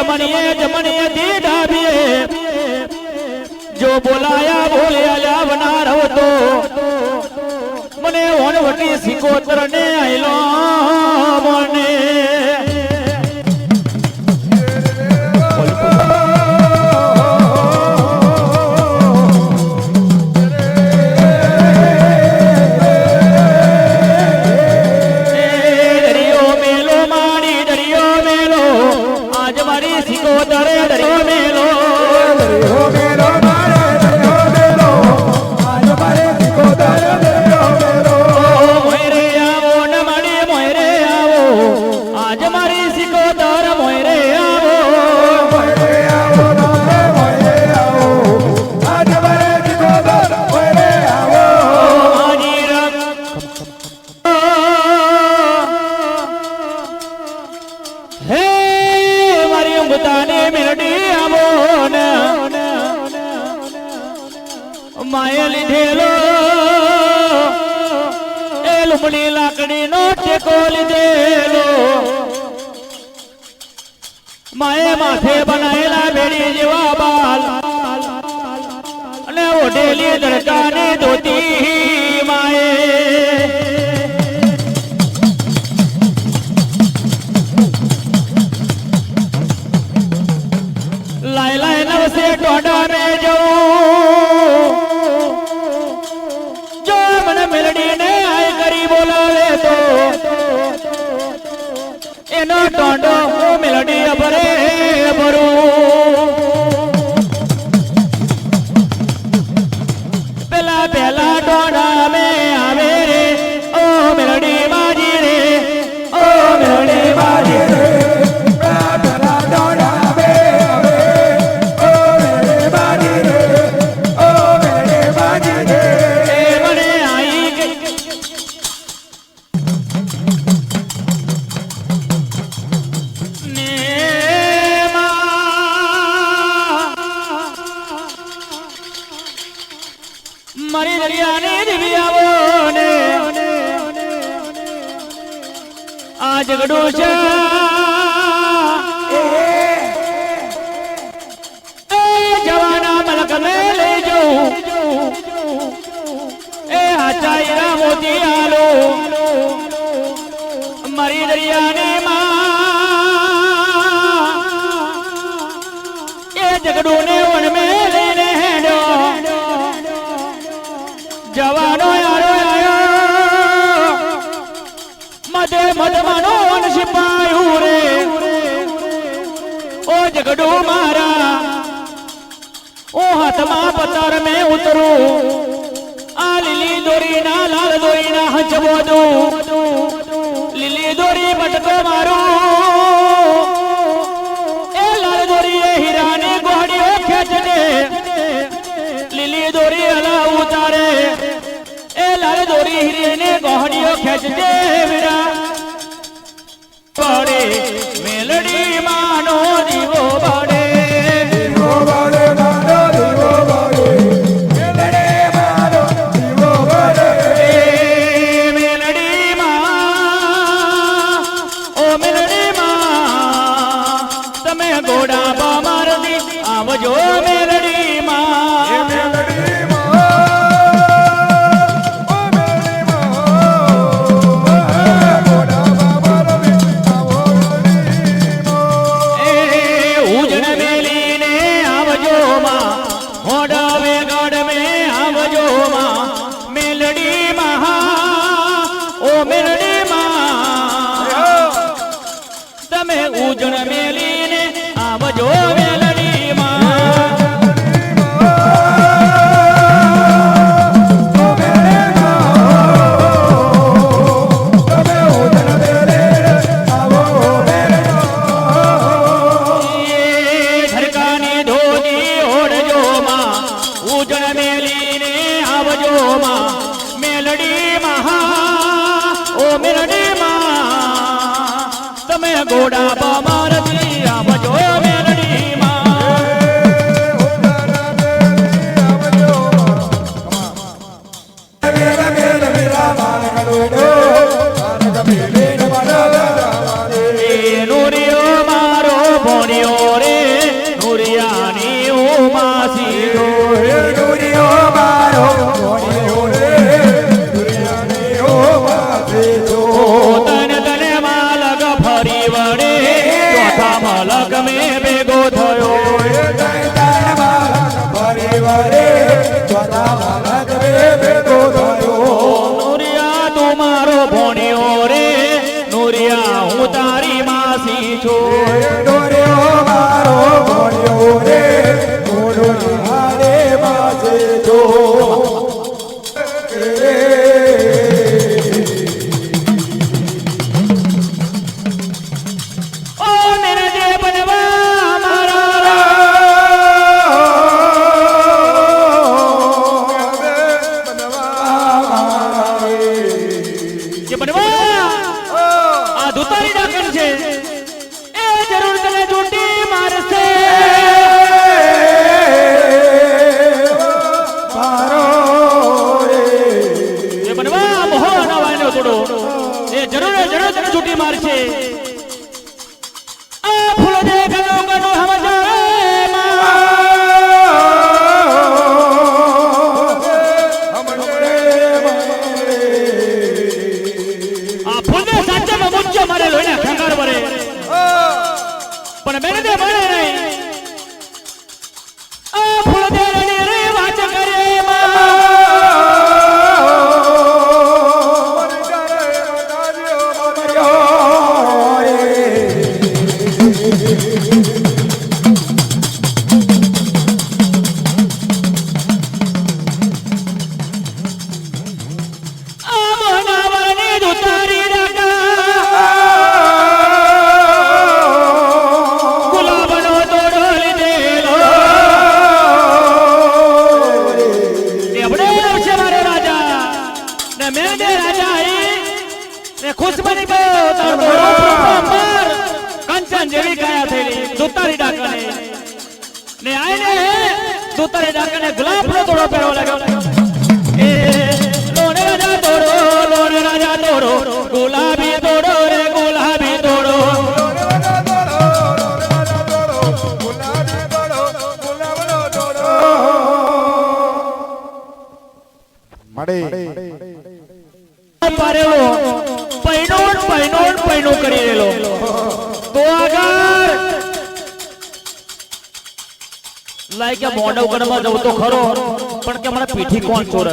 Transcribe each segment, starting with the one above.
જમણીએ જમણીએ દી ડાબીએ. જો બોલાયા બોલ્યા લાવનાર હતો. મને ઓનવટી સિકોતર ને આયલો મને. ઓઢેલી દરકાને ધોતી. જવાનો યારો આયો. મધે મધમાનો મારા, ઓ હાથમાં પતાર ઉતરું. આ લીલી દોરી લાલ દોરી ના દો લીલી દોરી મટકો મારું હીરે ને ગોહડીઓ ખેંચજે વીરા તમે ઉજણ મેલી લાઈક કે મોઢા જવું તો ખરો, પણ કે મને પીઠી કોણ ચોરે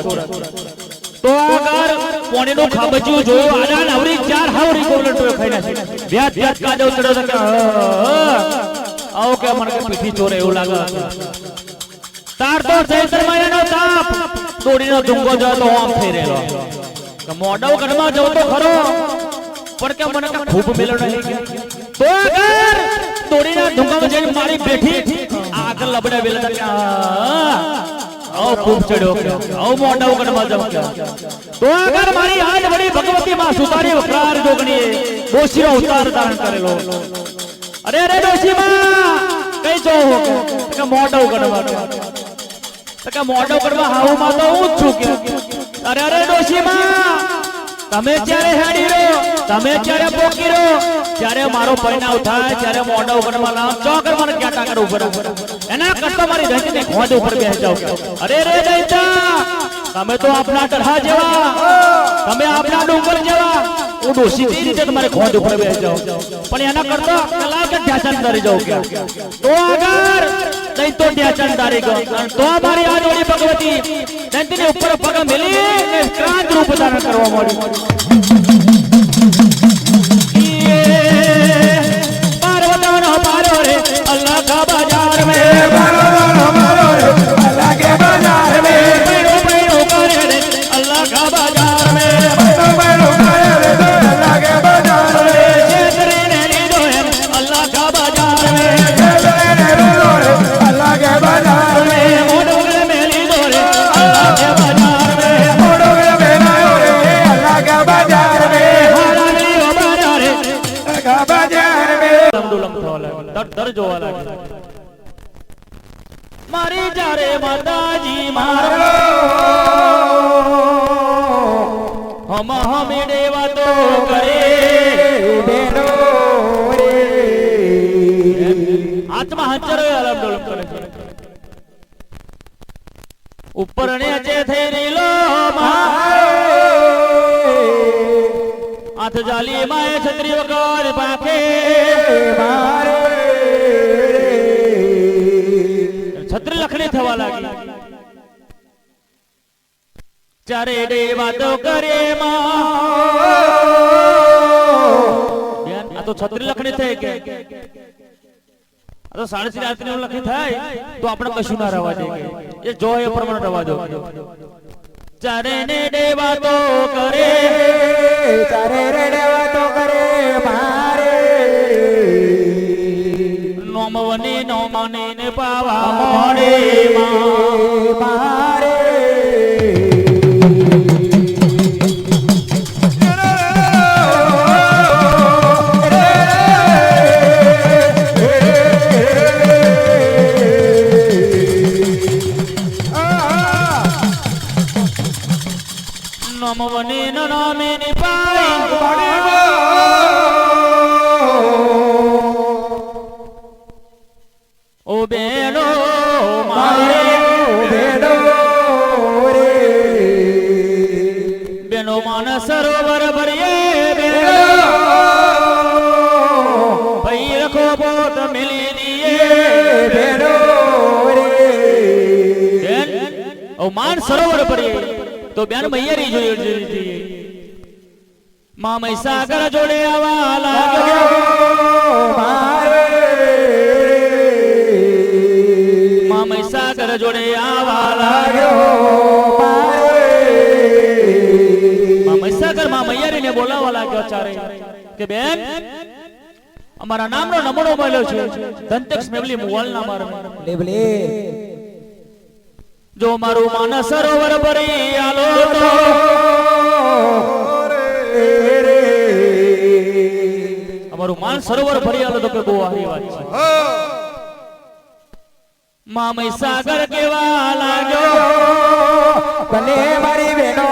તો આગળ પોણીનું ખાબજ્યું જોયું, આડા નવરી ચાર હાવરી ગોલટો ખાઈને. વ્યાજ વ્યાજ કાજો ચડ્યો કે આવો કે મને પીઠી ચોરે એવું લાગે. તાર તો ચૈત્ર મહિનાનો તાપ, દોડીનો ડુંગો જો તો આમ થઈ રહેલો. કે ઉગડમાં જવું તો ખરો, પણ કે મને ખૂબ મેલો નહીં. તો આગળ દોડીના ધુંગામાં જઈને મારી બેઠી આગળ લબડે કે આવો ખૂબ ચડ્યો આવ મોઢા ઉગડમાં જવું કે. તો આગળ મારી આજ વળી ભગવતી માં સુતારી વકરાર જોગણી દોશીનો ઉતાર ધારણ કરેલો. અરે અરે ડોશી માં કઈ જો કે? મોઢા ઉગડમાં તો કે મોઢો કરવા હાવું માં તો હું જ છું કે. અરે અરે ડોશી માં તમે ક્યારે હેડી રહ્યો તમે ક્યારે પોકી રહ્યો ત્યારે મારો પરિણામ થાય ત્યારે મોઢા ઉપરમાં લાવ મને ક્યાં ટાકર ઉપર એના કરતા મારી દંતને ખોજ ઉપર બેસી જાવ અરે રે દૈતા તમે તો આપના ટરહા જેવા. તમે આપના ડુંગર જેવા. હું તે રીતે તમારે ખોજ ઉપર બેસી જાવ પણ એના કરતા કલાક જ ધ્યાન કરી જાવ તો આગળ નહીં તો ધ્યાન તારીખ તો મારી આ જોડી ભગવતી દંતની ઉપર પગ મેલી ક્રાંત રૂપ ધારણ કરવા મળ્યું જોવા લાગે મારી જારે માતાજી મારો હમ હમે દેવા તો કરે. આત્મા હંચર ડોલમ કરે ઉપર ને અજે થઈ રીલો હાથ જાલી માય છત્રી વગર પાખે છત્રી ચારે વાતો કરે માં. આ તો છત્રી લખણી થઈ કે? આ તો સાડત્રીસ રાત્રિ લખી થાય તો આપણે કશું ના રવા દે એ જો એ પ્રમાણે રવા દો. ચારે ને દેવા તો કરે. ચારે રે દેવા તો કરે મારે. નોમવને નોમને ને પાવા મોડે માં. મારે ભેડો રે. બેનો માન સરોવર ભરીએ બેનો ભઈ રખો પોત મિલી દીએ. ભેડો રે. બેન ઓ માન સરોવર ભરીએ. તો બેન મૈયરી જોઈએ જોઈએ મા મહીસાગર જોડે આવા લાગ્યો. મહીસાગર જોડે આવા લાગ્યો. મા મહીસાગરમાં મૈયરીને બોલાવવા લાગ્યો ચારે. કે બેન અમારા નામનો નમણો મળ્યો છે. દંતેક્ષ મેવલી મુવાલના મારમે જો મારું માન સરોવર ભરી આલો તો. અમારું માન સરોવર ભરી આલો તો કે બહુ સારી વાત છે. મા સાગર કેવા લાગ્યો? ભલે મારી બેનો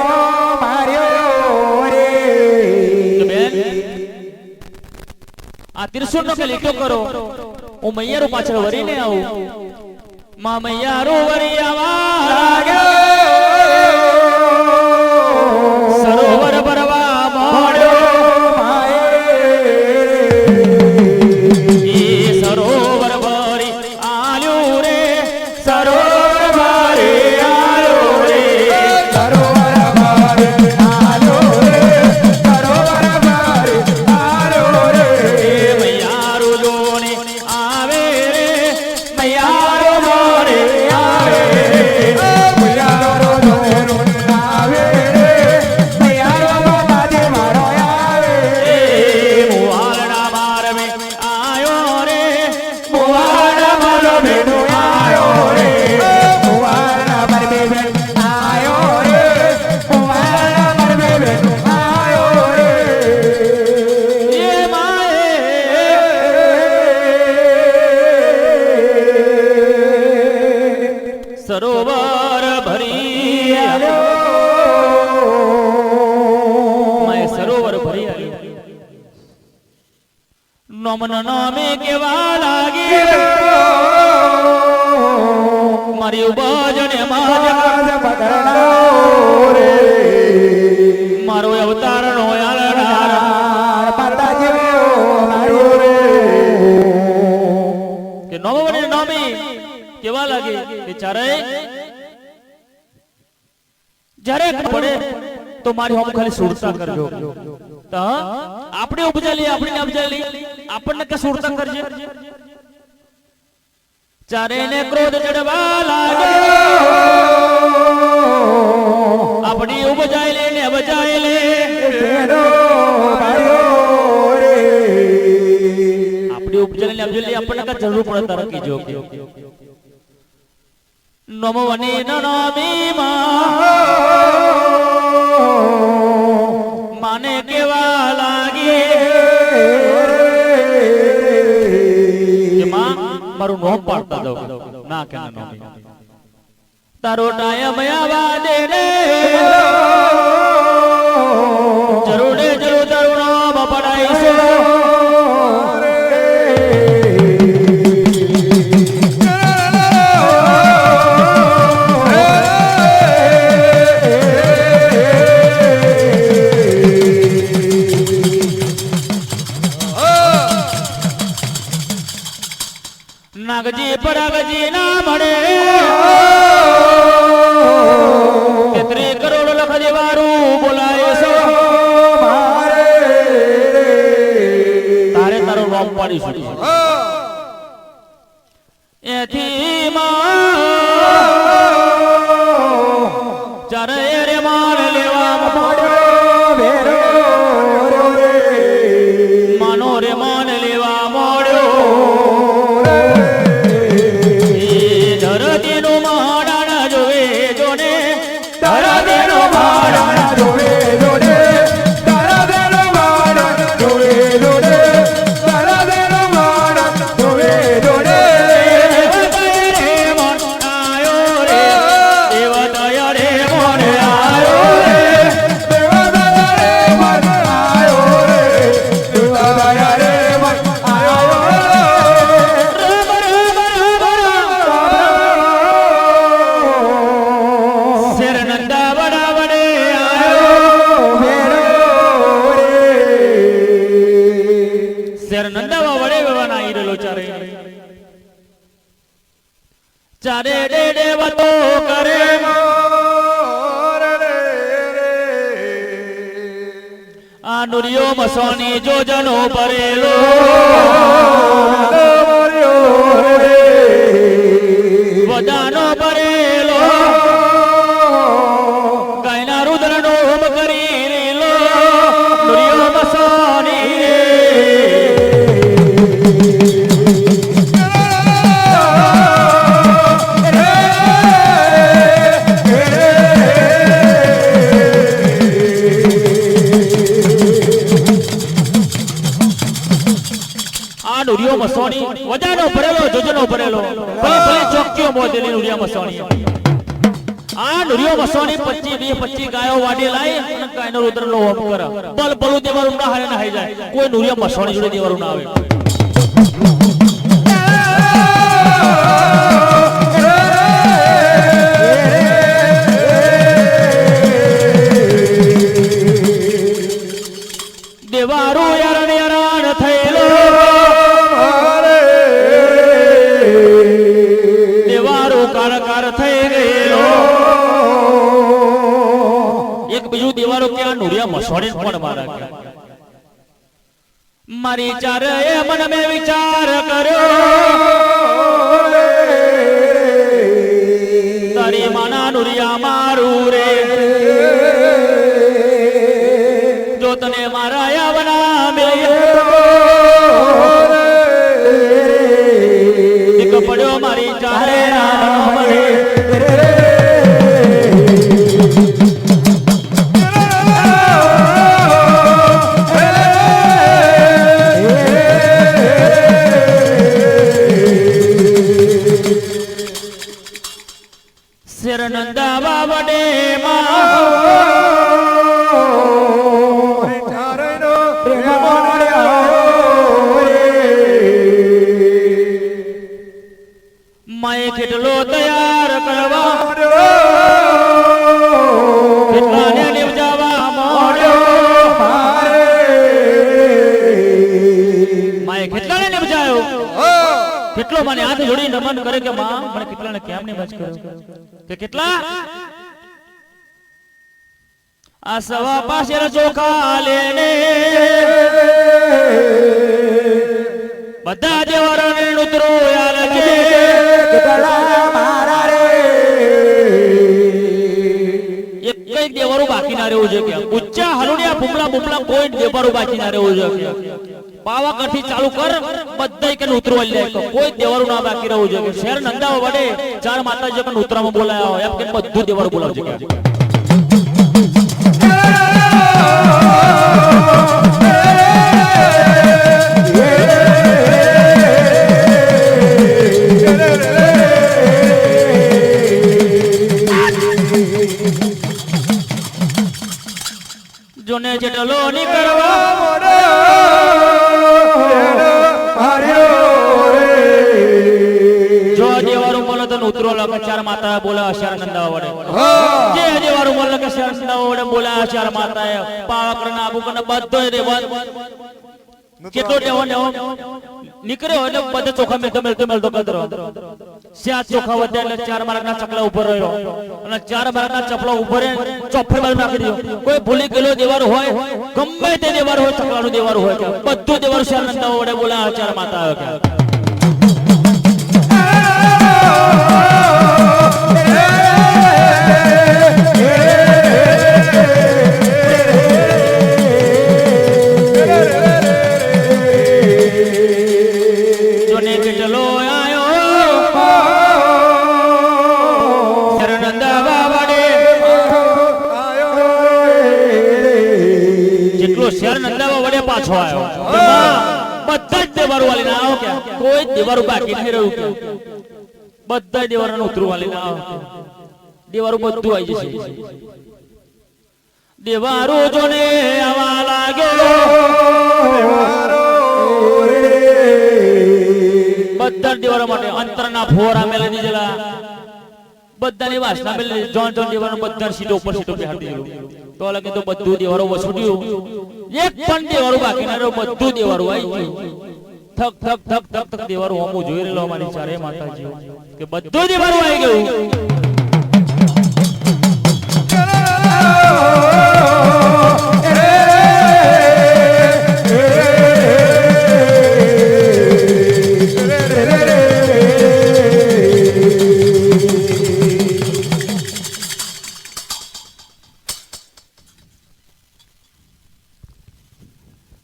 માર્યો રે. આ ત્રિશુળ નો લીટો કરો. હું મૈયારો પાછળ વરીને આવું. મા મૈયારો વરી આવા લાગ્યો. તો મારી હોમ ખાલી સુરતા કરજો. તો આપણે ઉપજા લઈએ આપણે ઉપજા લઈએ આપણને કે સુરતા કરજે? ચારે ને ક્રોધ ચડવા લાગે. આપણી ઉપજાય લે ને બજાય લે આપણી ઉપજા લે ઉપજાય લે આપણને કે જરૂર પડે તારે કીજો નમો વની નમી માને કેવા લાગે? મારું નો પાડતા દો ના કે તારો ટાયમ આવા દે বাড়ি শুধু મસોની જોજનો ભરેલો. મસોણી આ નુરિયો મસવાણી 25 20 25 ગાયો વાડી લાઈ અને ગાયનો રુદ્રનો હોમ કરે. બલ બલું દેવર ના હારે ના જાય. કોઈ નુરિયો મસવાણી જોડે દેવર ના આવે. દેવારો યારણ યારણ થયેલો નુરિયા મસોડી પણ મારા મારી ચારે મન મે વિચાર કર્યો. તારી માના નુરિયા મારું રે. જો તને મારા યાવના મેળ્યો એક પડ્યો મારી ચારે કરે કે માં મને કેટલાને કેમ નિવજ કર્યો કે કેટલા? આ સવા પાસે ચોખા લેને. બધા દેવરોને ઉતરો યાર કે એક કઈ દેવરો બાકી ના રહેવું જોઈએ ઉચ્ચા હલુડિયા ભૂમલા ભૂમલા કોઈ દેવરો બાકી ના રહેવું જોઈએ પાવાગઢ ચાલુ કર, બધાય કે ઉતરવા લે કોઈ દેવરો ના બાકી રહ્યું જોઈએ. શહેર નંદાવા વડે ચાર માતાજી પણ ઉતરામાં બોલાયા હોય, એમ કે બધું દેવરો બોલાવજો જોને જેટલો ની કરવા. જો બોલે તો ઉતરો લગે ચાર માતા બોલે અશાર નંદા વડે જે દેવારું બોલે કે શર નંદા વડે બોલે અશાર માતા પાવકર ના આબુ કને બધો રે કેટલો દેવો દેવો નીકળ્યો એટલે બધે ચોખા મેલતો મેલતો મેલતો કદરો સ્યા ચોખા વધ્યા એટલે ચાર માર્કના ચકલા ઉપર રહ્યો અને ચાર માર્કના ચપલા ઉપર ચોફે બાજુ નાખી દીધો કોઈ ભૂલી ગયેલો દેવાર હોય ગમે તે દેવાર હોય ચકલાનું દેવાર હોય કે બધું દેવાર શાનંદાઓ વડે બોલા ચાર માતા આવ્યો ઉતરું વાલીને દેવારું બધું આવી જશે. દેવારો જોને આવા લાગ્યો બધા દેવારો માટે અંતરના ફોરા મેલે દીધેલા. બધાની વાસના મેલે જોન જોન દેવાનો બધા સીટો ઉપર સીટો બેહાડી દીધેલું. તો લગે તો બધું દેવારો વસૂટ્યું એક પણ દેવારો બાકી ના બધું દેવારો આવી ગયું. થક થક થક થક થક દેવારું હોમું જોઈ રહેલો અમારી ચારે માતાજી. કે બધું જે મારું આવી ગયું.